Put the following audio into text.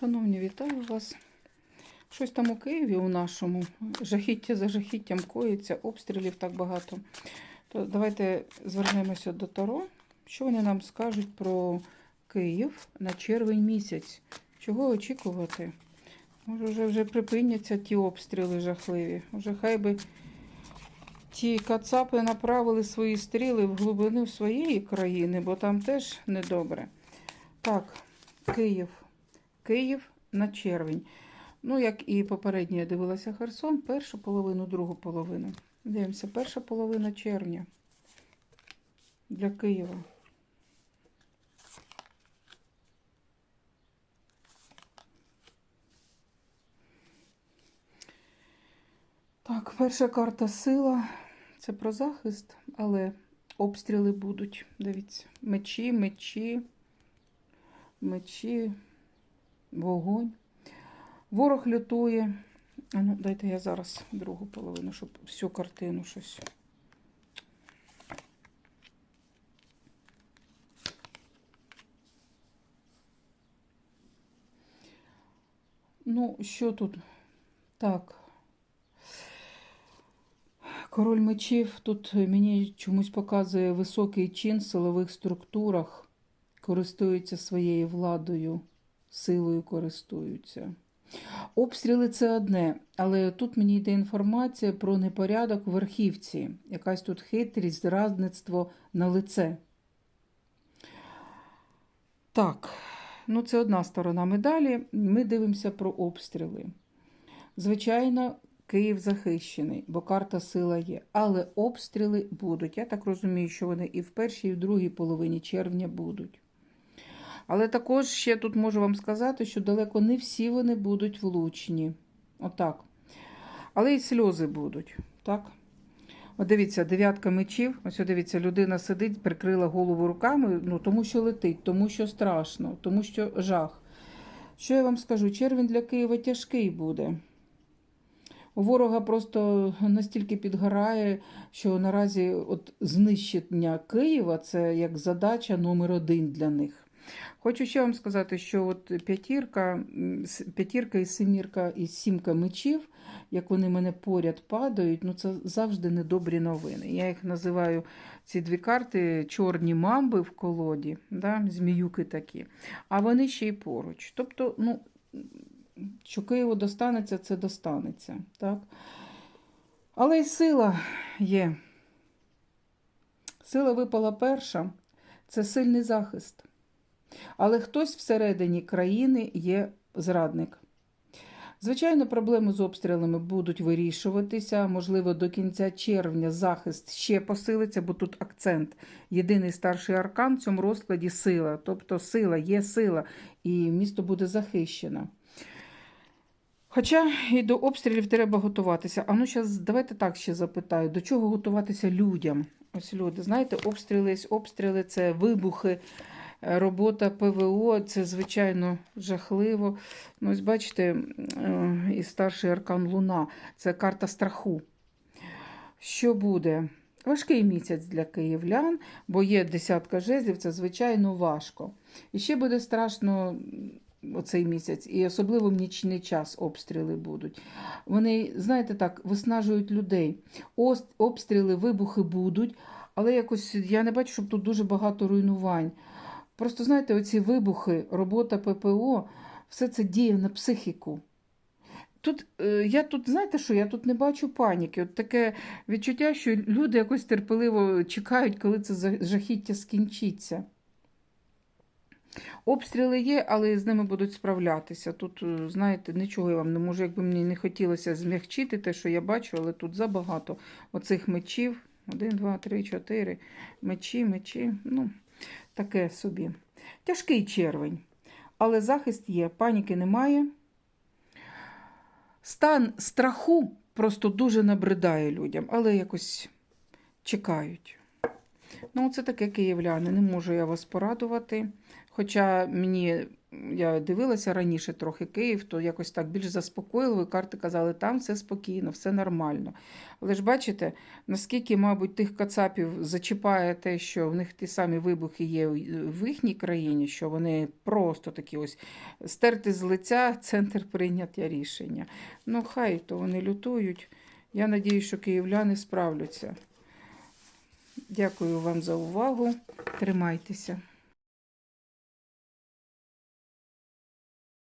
Шановні, вітаю вас. Щось там у Києві у нашому. Жахіття за жахіттям коїться, обстрілів так багато. То давайте звернемося до Таро. Що вони нам скажуть про Київ на червень місяць? Чого очікувати? Може, вже, вже припиняться ті обстріли жахливі. Уже хай би ті кацапи направили свої стріли в глибину своєї країни, бо там теж недобре. Так, Київ. Київ на червень. Ну, як і попередньо я дивилася Херсон, першу половину, другу половину. Дивимося, перша половина червня для Києва. Так, перша карта сила. Це про захист, але обстріли будуть. Дивіться, мечі, мечі, мечі, вогонь. Ворог лютує. А ну, дайте я зараз другу половину, щоб всю картину щось. Ну, що тут? Так. Король мечів тут мені чомусь показує високий чин в силових структурах, користуються своєю владою, силою користуються. Обстріли це одне, але тут мені йде інформація про непорядок в верхівці, якась тут хитрість, зрадництво на лице. Так, ну це одна сторона медалі. Ми дивимося про обстріли. Звичайно, Київ захищений, бо карта сила є. Але обстріли будуть. Я так розумію, що вони і в першій, і в другій половині червня будуть. Але також ще тут можу вам сказати, що далеко не всі вони будуть влучні. Отак. Але і сльози будуть. Так? От дивіться, дев'ятка мечів. Ось дивіться, людина сидить, прикрила голову руками, ну, тому що летить, тому що страшно, тому що жах. Що я вам скажу? Червень для Києва тяжкий буде. У ворога просто настільки підгорає, що наразі от знищення Києва це як задача номер один для них. Хочу ще вам сказати, що от п'ятірка, п'ятірка і семірка і сімка мечів, як вони мене поряд падають, ну це завжди недобрі новини. Я їх називаю ці дві карти чорні мамби в колоді, да, зміюки такі, а вони ще й поруч. Тобто, ну, що Києву достанеться, це достанеться. Так? Але й сила є. Сила випала перша це сильний захист. Але хтось всередині країни є зрадник. Звичайно, проблеми з обстрілами будуть вирішуватися. Можливо, до кінця червня захист ще посилиться, бо тут акцент. Єдиний старший аркан в цьому розкладі сила. Тобто сила, є сила, і місто буде захищено. Хоча і до обстрілів треба готуватися. А ну, зараз давайте так ще запитаю: до чого готуватися людям? Ось люди, знаєте, обстріли, обстріли це вибухи, робота ПВО, це звичайно жахливо. Ну, ось бачите, е, і старший аркан Луна це карта страху. Що буде? Важкий місяць для київлян, бо є десятка жезлів, це звичайно важко. І ще буде страшно оцей місяць, і особливо в нічний час обстріли будуть. Вони, знаєте так, виснажують людей. Ос- Обстріли, вибухи будуть, але якось я не бачу, щоб тут дуже багато руйнувань. Просто знаєте, оці вибухи, робота ППО, все це діє на психіку. Тут е, я тут, знаєте що, я тут не бачу паніки. От таке відчуття, що люди якось терпеливо чекають, коли це жахіття скінчиться. Обстріли є, але з ними будуть справлятися. Тут, е, знаєте, нічого я вам не можу, якби мені не хотілося змягчити те, що я бачу, але тут забагато оцих мечів. Один, два, три, чотири. Мечі, мечі. Ну, таке собі. Тяжкий червень. Але захист є, паніки немає. Стан страху просто дуже набридає людям, але якось чекають. Ну, це таке київляни. Не можу я вас порадувати. Хоча мені, я дивилася раніше трохи Київ, то якось так більш заспокоїло, і карти казали, там все спокійно, все нормально. Але ж бачите, наскільки, мабуть, тих кацапів зачіпає те, що в них ті самі вибухи є в їхній країні, що вони просто такі ось стерти з лиця центр прийняття рішення. Ну, хай то вони лютують. Я надію, що київляни справляться. Дякую вам за увагу. Тримайтеся.